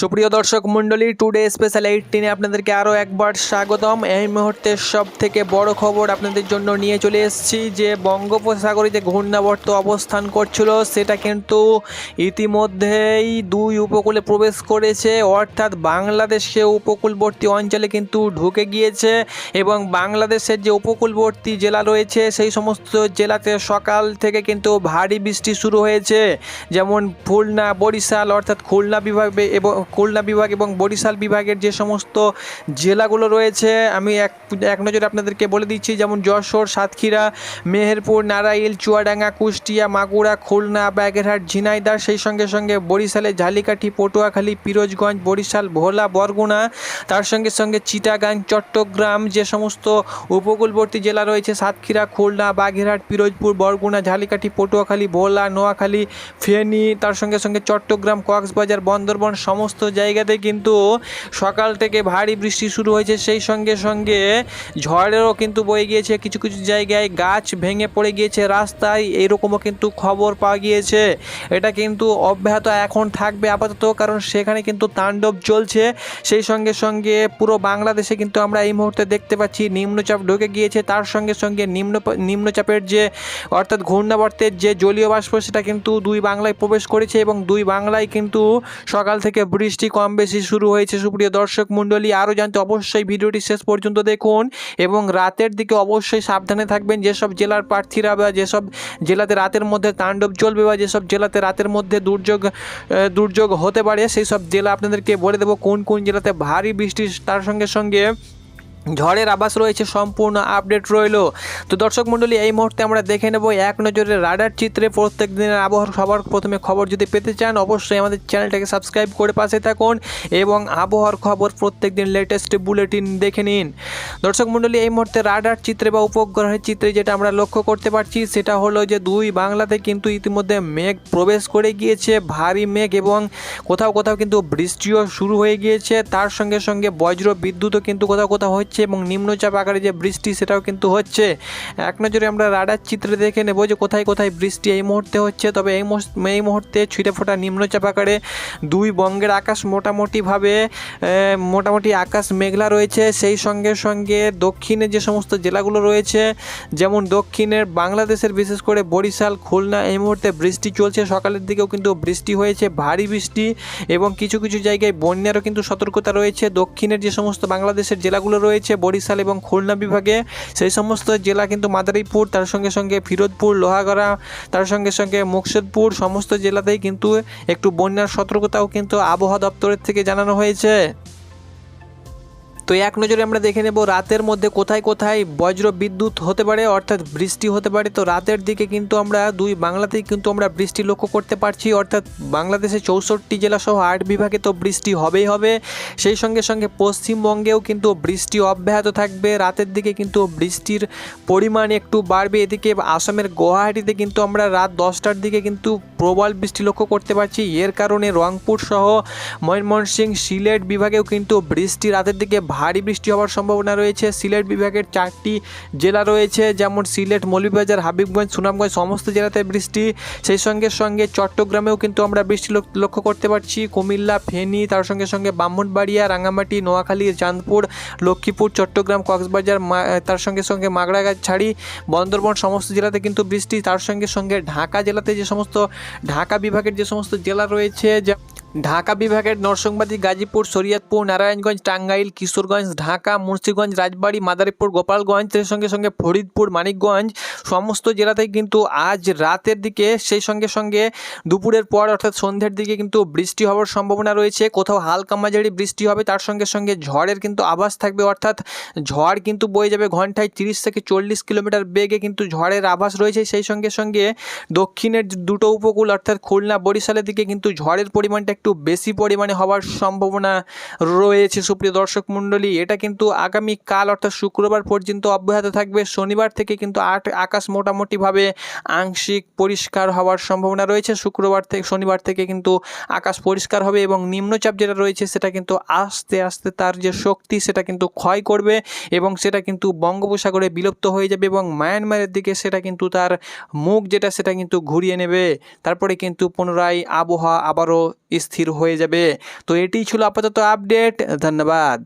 সুপ্রিয় দর্শক মণ্ডলী টুডে স্পেশাল এইটিনে আপনাদেরকে আরও একবার স্বাগতম। এই মুহূর্তে সব থেকে বড় খবর আপনাদের জন্য নিয়ে চলে এসেছি, যে বঙ্গোপসাগরে যে ঘূর্ণাবর্ত অবস্থান করছিল, সেটা কিন্তু ইতিমধ্যেই দুই উপকূলে প্রবেশ করেছে। অর্থাৎ বাংলাদেশে উপকূলবর্তী অঞ্চলে কিন্তু ঢুকে গিয়েছে এবং বাংলাদেশের যে উপকূলবর্তী জেলা রয়েছে, সেই সমস্ত জেলাতে সকাল থেকে কিন্তু ভারী বৃষ্টি শুরু হয়েছে। যেমন খুলনা, বরিশাল, অর্থাৎ খুলনা বিভাগে এবং খুলনা বিভাগ এবং বরিশাল বিভাগের যে সমস্ত জেলাগুলো রয়েছে, আমি এক এক নজরে আপনাদেরকে বলে দিচ্ছি, যেমন যশোর, সাতক্ষীরা, মেহেরপুর, নারাইল, চুয়াডাঙ্গা, কুষ্টিয়া, মাগুরা, খুলনা বাগেরহাট ঝিনাইদার সেই সঙ্গে সঙ্গে বরিশালে ঝালিকাঠি, পটুয়াখালী, পিরোজগঞ্জ, বরিশাল, ভোলা, বরগুনা, তার সঙ্গে সঙ্গে চিটাগাং, চট্টগ্রাম, যে সমস্ত উপকূলবর্তী জেলা রয়েছে, সাতক্ষীরা, খুলনা, বাগেরহাট, পিরোজপুর, বরগুনা, ঝালিকাঠি, পটুয়াখালী, ভোলা, নোয়াখালী, ফেনী, তার সঙ্গে সঙ্গে চট্টগ্রাম, কক্সবাজার, বন্দরবন, সমস্ত জায়গাতে কিন্তু সকাল থেকে ভারী বৃষ্টি শুরু হয়েছে। সেই সঙ্গে সঙ্গে ঝড়েরও কিন্তু বয়ে গিয়েছে। কিছু কিছু জায়গায় গাছ ভেঙে পড়ে গিয়েছে রাস্তায়। এরকমও কিন্তু খবর পাওয়া গিয়েছে। এটা কিন্তু অব্যাহত এখন থাকবে আপাতত, কারণ সেখানে কিন্তু তাণ্ডব চলছে। সেই সঙ্গে সঙ্গে পুরো বাংলাদেশে কিন্তু আমরা এই মুহূর্তে দেখতে পাচ্ছি, নিম্নচাপ ঢুকে গিয়েছে। তার সঙ্গে সঙ্গে নিম্ন, নিম্নচাপের যে, অর্থাৎ ঘূর্ণাবর্তের যে জলীয় বাষ্প, সেটা কিন্তু দুই বাংলায় প্রবেশ করেছে এবং দুই বাংলায় কিন্তু সকাল থেকে বৃষ্টি কম বেশি শুরু হয়েছে। সুপ্রিয় দর্শক মণ্ডলী, আরও জানতে অবশ্যই ভিডিওটি শেষ পর্যন্ত দেখুন এবং রাতের দিকে অবশ্যই সাবধানে থাকবেন। যেসব জেলার প্রার্থীরা বা যেসব জেলাতে রাতের মধ্যে তাণ্ডব চলবে বা যেসব জেলাতে রাতের মধ্যে দুর্যোগ দুর্যোগ হতে পারে সেই সব জেলা আপনাদেরকে বলে দেবো কোন কোন জেলাতে ভারী বৃষ্টি, তার সঙ্গে সঙ্গে ঝড়ের আবাস রয়েছে, সম্পূর্ণ আপডেট রইল। তো দর্শক মণ্ডলী, এই মুহূর্তে আমরা দেখে নেব এক নজরে রাডার চিত্রে প্রত্যেক দিনের আবহাওয়ার সবার প্রথমে খবর যদি পেতে চান, অবশ্যই আমাদের চ্যানেলটাকে সাবস্ক্রাইব করে পাশে থাকুন এবং আবহাওয়ার খবর প্রত্যেক দিন লেটেস্ট বুলেটিন দেখে নিন। দর্শক মণ্ডলী, এই মুহূর্তে রাডার চিত্রে বা উপগ্রহের চিত্রে যেটা আমরা লক্ষ্য করতে পারছি, সেটা হলো যে দুই বাংলাতে কিন্তু ইতিমধ্যে মেঘ প্রবেশ করে গিয়েছে, ভারী মেঘ এবং কোথাও কোথাও কিন্তু বৃষ্টিও শুরু হয়ে গিয়েছে। তার সঙ্গে সঙ্গে বজ্র বিদ্যুৎও কিন্তু কোথাও কোথাও হচ্ছে এবং নিম্নচাপ আকারে যে বৃষ্টি, সেটাও কিন্তু হচ্ছে। এক নজরে আমরা রাডার চিত্রে দেখে নেব যে কোথায় কোথায় বৃষ্টি এই মুহূর্তে হচ্ছে। তবে এই এই মুহূর্তে ছিটে ফোটা নিম্নচাপ আকারে দুই বঙ্গের আকাশ মোটামুটিভাবে মোটামুটি আকাশ মেঘলা রয়েছে। সেই সঙ্গে সঙ্গে দক্ষিণে যে সমস্ত জেলাগুলো রয়েছে, যেমন দক্ষিণের বাংলাদেশের, বিশেষ করে বরিশাল, খুলনা, এই মুহূর্তে বৃষ্টি চলছে। সকালের দিকেও কিন্তু বৃষ্টি হয়েছে, ভারী বৃষ্টি এবং কিছু কিছু জায়গায় বন্যারও কিন্তু সতর্কতা রয়েছে। দক্ষিণের যে সমস্ত বাংলাদেশের জেলাগুলো রয়েছে বরিশাল এবং খুলনা বিভাগে। সেই সমস্ত জেলা কিন্তু মাদারীপুর, তার সঙ্গে সঙ্গে ফিরোজপুর, লোহাগড়া, তার সঙ্গে সঙ্গে মুকসেদপুর সমস্ত জেলাতেই কিন্তু একটু বন্যার সতর্কতাও কিন্তু আবহাওয়া দপ্তরের থেকে জানানো হয়েছে। তো এক নজরে আমরা দেখে নেব রাতের মধ্যে কোথায় কোথায় বজ্র বিদ্যুৎ হতে পারে, অর্থাৎ বৃষ্টি হতে পারে। তো রাতের দিকে কিন্তু আমরা দুই, বাংলাতেই কিন্তু আমরা বৃষ্টি লক্ষ্য করতে পারছি, অর্থাৎ বাংলাদেশে চৌষট্টি জেলা সহ আট বিভাগে তো বৃষ্টি হবেই হবে। সেই সঙ্গে সঙ্গে পশ্চিমবঙ্গেও কিন্তু বৃষ্টি অব্যাহত থাকবে। রাতের দিকে কিন্তু বৃষ্টির পরিমাণ একটু বাড়বে। এদিকে আসামের গুয়াহাটিতে কিন্তু আমরা রাত দশটার দিকে কিন্তু প্রবল বৃষ্টি লক্ষ্য করতে পারছি। এর কারণে রংপুর সহ ময়মনসিংহ সিলেট বিভাগেও কিন্তু বৃষ্টি রাতের দিকে ভারী বৃষ্টি হওয়ার সম্ভাবনা রয়েছে। সিলেট বিভাগের চারটি জেলা রয়েছে, যেমন সিলেট, মৌলভীবাজার, হাবিবগঞ্জ, সুনামগঞ্জ, সমস্ত জেলাতে বৃষ্টি। সেই সঙ্গে সঙ্গে চট্টগ্রামেও কিন্তু আমরা বৃষ্টি লক- লক্ষ্য করতে পারছি। কুমিল্লা, ফেনী, তার সঙ্গে সঙ্গে ব্রাহ্মণবাড়িয়া রাঙামাটি, নোয়াখালী, চাঁদপুর, লক্ষ্মীপুর, চট্টগ্রাম, কক্সবাজার তার সঙ্গে সঙ্গে মাগড়াগাছ ছাড়ি বন্দরবন সমস্ত জেলাতে কিন্তু বৃষ্টি। তার সঙ্গে সঙ্গে ঢাকা জেলাতে যে সমস্ত, ঢাকা বিভাগের যে সমস্ত জেলা রয়েছে ঢাকা বিভাগের নরসংবাদী গাজীপুর, শরীয়তপুর, নারায়ণগঞ্জ, টাঙ্গাইল, কিশোরগঞ্জ, ঢাকা, মুন্সিগঞ্জ, রাজবাড়ী, মাদারীপুর, গোপালগঞ্জ, এর সঙ্গে সঙ্গে ফরিদপুর, মানিকগঞ্জ সমস্ত জেলাতেই কিন্তু আজ রাতের দিকে সেই সঙ্গে সঙ্গে দুপুরের পর অর্থাৎ সন্ধ্যের দিকে কিন্তু বৃষ্টি হওয়ার সম্ভাবনা রয়েছে। কোথাও হালকা মাঝারি বৃষ্টি হবে, তার সঙ্গে সঙ্গে ঝড়ের কিন্তু আভাস থাকবে। অর্থাৎ ঝড় কিন্তু বয়ে যাবে ঘন্টায় তিরিশ থেকে চল্লিশ কিলোমিটার বেগে কিন্তু ঝড়ের আভাস রয়েছে। সেই সঙ্গে সঙ্গে দক্ষিণের দুটো উপকূল অর্থাৎ খুলনা বরিশালের দিকে কিন্তু ঝড়ের পরিমাণটা একটু বেশি পরিমাণে হওয়ার সম্ভাবনা রয়েছে। সুপ্রিয় দর্শক মণ্ডলী, এটা কিন্তু আগামী কাল, অর্থাৎ শুক্রবার পর্যন্ত অব্যাহত থাকবে। শনিবার থেকে কিন্তু আট, আকাশ মোটামুটিভাবে আংশিক পরিষ্কার হওয়ার সম্ভাবনা রয়েছে। শুক্রবার থেকে, শনিবার থেকে কিন্তু আকাশ পরিষ্কার হবে এবং নিম্নচাপ যেটা রয়েছে, সেটা কিন্তু আস্তে আস্তে তার যে শক্তি, সেটা কিন্তু ক্ষয় করবে এবং সেটা কিন্তু বঙ্গোপসাগরে বিলুপ্ত হয়ে যাবে এবং মায়ানমারের দিকে সেটা কিন্তু তার মুখ যেটা, সেটা কিন্তু ঘুরিয়ে নেবে। তারপরে কিন্তু পুনরায় আবহাওয়া আবারও স্থির হয়ে যাবে। তো এটি ছিল আপাতত আপডেট ধন্যবাদ।